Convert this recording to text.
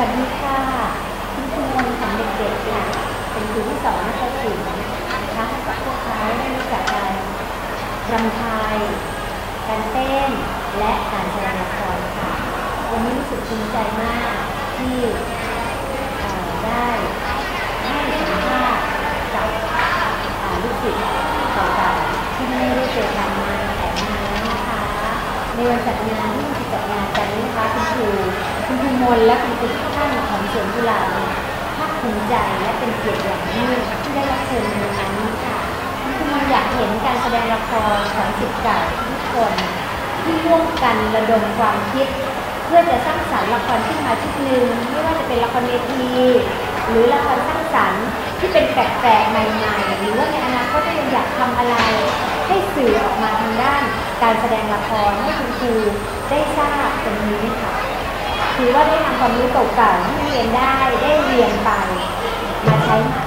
วัสดีค่ะคุณครูมนต์ของเด็กๆค่ะ เป็นครูที่สอนนักเรียนนะคะให้กับพวกเขาได้รู้จักการรำไทยการเต้น และการแสดงละครค่ะ วันนี้รู้สึกภูมิใจมากที่ได้ให้สัมภาษณ์กับลูกศิษย์เก่าๆที่ไม่ได้เจอกันมาแต่นานนะคะ ในวันจัดงานที่จัดงานกันนี้นะคะคุณครู มนและคุณครูทุกท่านของสวนกุหลาบภาคภูมิใจและเป็นเกียรติอย่างยิ่งที่ได้รับเชิญในงานนี้ค่ะคุณครูมนอยากเห็นการแสดงละครของศิษย์เก่าทุกคนที่ร่วมกันระดมความคิด เพื่อจะสร้างสรรค์ละครขึ้นมาชุดหนึ่งไม่ว่าจะเป็นละครเวทีหรือละครสร้างสรรค์ที่เป็นแปลกๆใหม่ๆหรือว่าในอนาคตถ้ายังอยากทำอะไร ให้สื่อออกมาทางด้าน การแสดงละครให้คุณครูได้ทราบตรงนี้ค่ะ ถือว่าได้นำความรู้เก่าๆที่เรียนได้ได้เรียนไปมาใช้ใหม่